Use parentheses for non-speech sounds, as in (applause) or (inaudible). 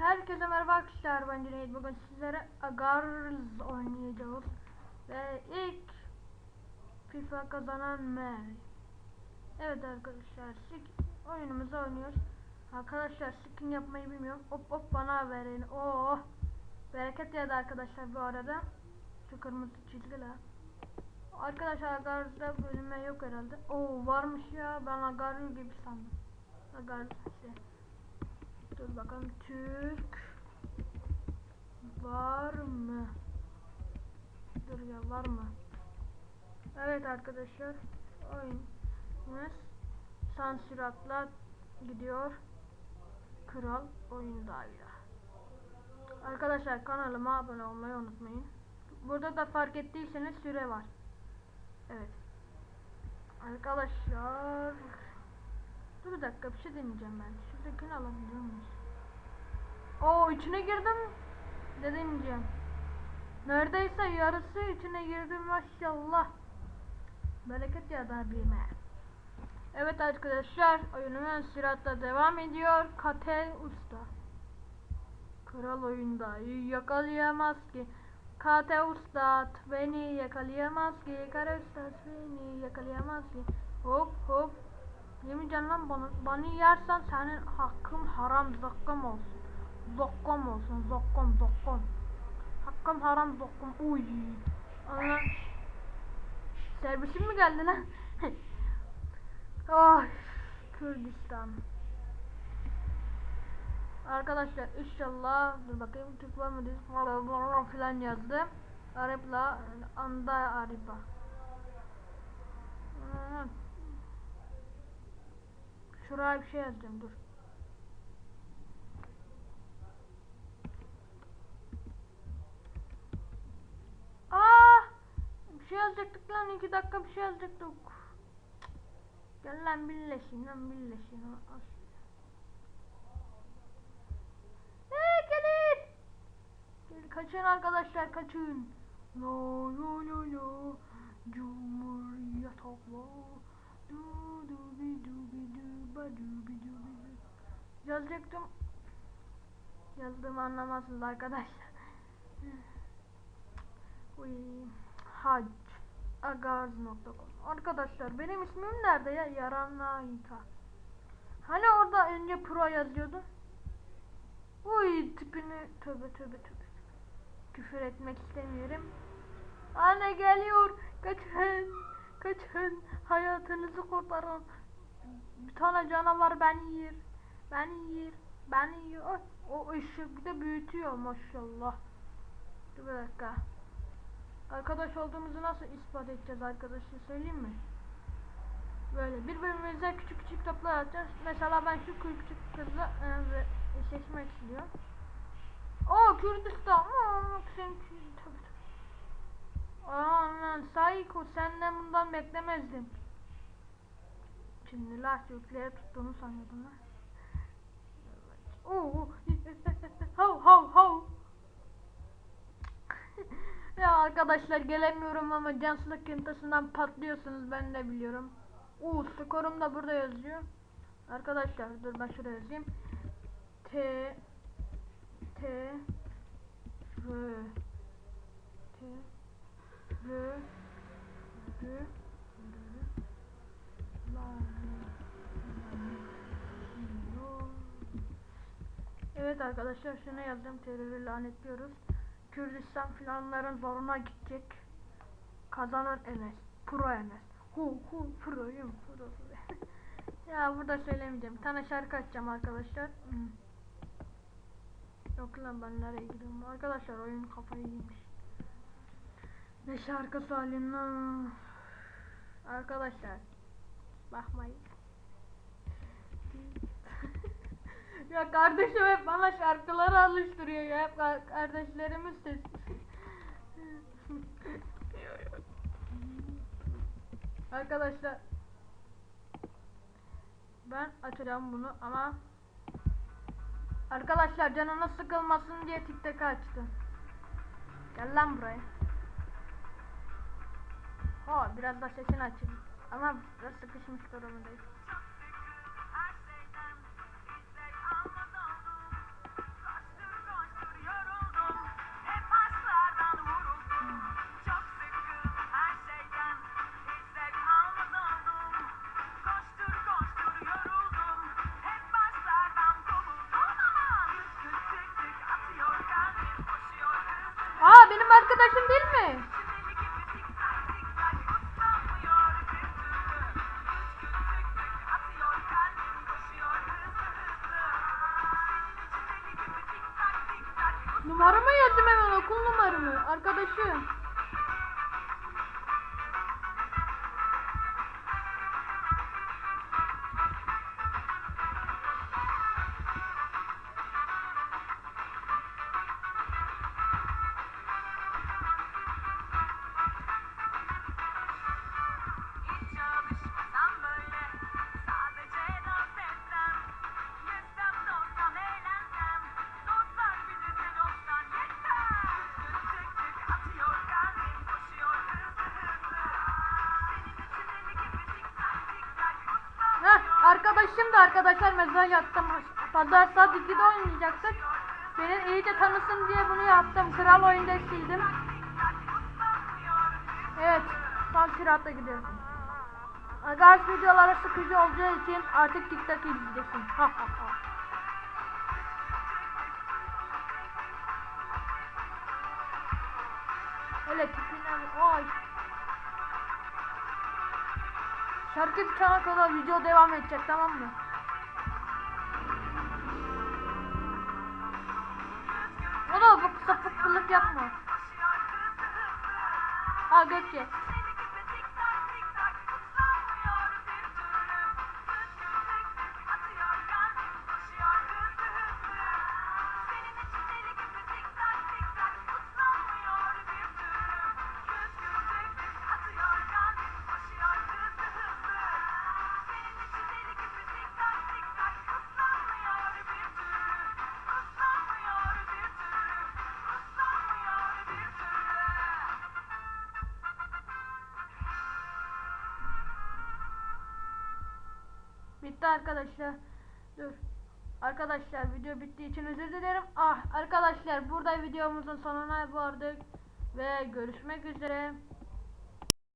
Herkese merhaba arkadaşlar ben Cüneyt. Bugün sizlere Agars oynayacağız. Ve ilk FIFA kazanan Mary Evet arkadaşlar oyunumuzu oynuyoruz. Arkadaşlar skin yapmayı bilmiyorum. Hop hop bana verin. Oh Bereket yedi arkadaşlar bu arada. Şu kırmızı çizgiler Arkadaşlar Agars'da bölüme yok herhalde. Oo varmış ya. Ben Agars gibi sandım. Agars şey Dur bakalım Türk var mı? Dur ya var mı? Evet arkadaşlar oyunumuz sansüratla gidiyor. Kral oyundayla. Arkadaşlar kanalıma abone olmayı unutmayın. Burada da fark ettiyseniz süre var. Evet. Arkadaşlar Dur bir dakika bir şey deneyeceğim ben. Şuradakini alabiliyor muyuz? Oo içine girdim. Ne deneyeceğim? Neredeyse yarısı içine girdim maşallah. Bereket ya da bilme. Evet arkadaşlar oyunun süratle devam ediyor. Kate Usta. Kral oyunda yakalayamaz ki. Kate Usta beni yakalayamaz ki. Kara Usta beni yakalayamaz ki. Hop hop Yemeyeceksin lan bana. Bana yersen senin hakkın haram zıkkım olsun. Zokkom olsun. Zokkom zokkom. Hakkım haram zokkom. Uy. Allah. Servisim mi geldi lan? (laughs) oh. Kürdistan. Arkadaşlar inşallah dur bakayım Türk var mı diye filan yazdı. Arapla anda Ariba. Şuraya bir şey yazacağım dur. Aa! Bir şey yazacaktık lan iki dakika bir şey yazacaktık. Gel lan birleşin lan birleşin. Hey gelin! Gel, kaçın arkadaşlar kaçın. No no no no. Cumhuriyet Allah. Du du bi du bi du Yazacaktım. Yazdığımı anlamazsınız arkadaşlar. (laughs) Uy. Arkadaşlar benim ismim nerede ya? Yaranayita. Hani orada önce pro yazıyordu? Uy tipini tövbe tövbe tövbe. Küfür etmek istemiyorum. Anne geliyor. Kaçın. Kaçın. Hayatınızı kurtarın. Bir tane canavar beni yer. Beni yer. Beni yer. Ay, o ışık bir de büyütüyor maşallah. Dur bir dakika. Arkadaş olduğumuzu nasıl ispat edeceğiz arkadaşlar söyleyeyim mi? Böyle birbirimize küçük küçük toplar atacağız. Mesela ben şu küçük kızla e, eşleşmek istiyorum. Oo Kürdistan. Aa, sen tabii tabii. Aman Sayko senden bundan beklemezdim. Çinliler Türkleri tuttuğunu sanıyordum lan. Oo. (laughs) Hav hav hav. ya arkadaşlar gelemiyorum ama can sıkıntısından patlıyorsunuz ben de biliyorum. Oo skorum da burada yazıyor. Arkadaşlar dur ben şuraya yazayım. T T R T R R Evet arkadaşlar şunu yazdım terörü lanetliyoruz. Kürdistan filanların zoruna gidecek. Kazanan Enes. Pro Enes. Hu hu proyum pro. (laughs) ya burada söylemeyeceğim. Bir tane şarkı açacağım arkadaşlar. Hmm. Yok lan ben nereye gidiyorum? Arkadaşlar oyun kafayı yemiş. Ne şarkısı halin lan? Arkadaşlar bakmayın. Ya kardeşim hep bana şarkıları alıştırıyor ya. Hep kardeşlerimiz ses. (laughs) Arkadaşlar ben açacağım bunu ama Arkadaşlar canına sıkılmasın diye TikTok açtım. Gel lan buraya. Ha biraz da sesini açayım. Ama biraz sıkışmış durumdayız. arkadaşım değil mi? Numaramı yazdım hemen okul numaramı arkadaşım. Arkadaşım da arkadaşlar mesaj attım. Pazar saat 2'de oynayacaktık. Beni iyice tanısın diye bunu yaptım. Kral oyunda sildim. Evet. Son kiratta gidiyorum. Agars videoları sıkıcı olacağı için artık TikTok izleyeceksin. Ha ha. Öyle tipinden ay. Şarkı bitene kadar video devam edecek tamam mı? Ona bak sapıklık yapma. Ha Gökçe. Bitti arkadaşlar. Dur. Arkadaşlar video bittiği için özür dilerim. Ah arkadaşlar burada videomuzun sonuna vardık. Ve görüşmek üzere.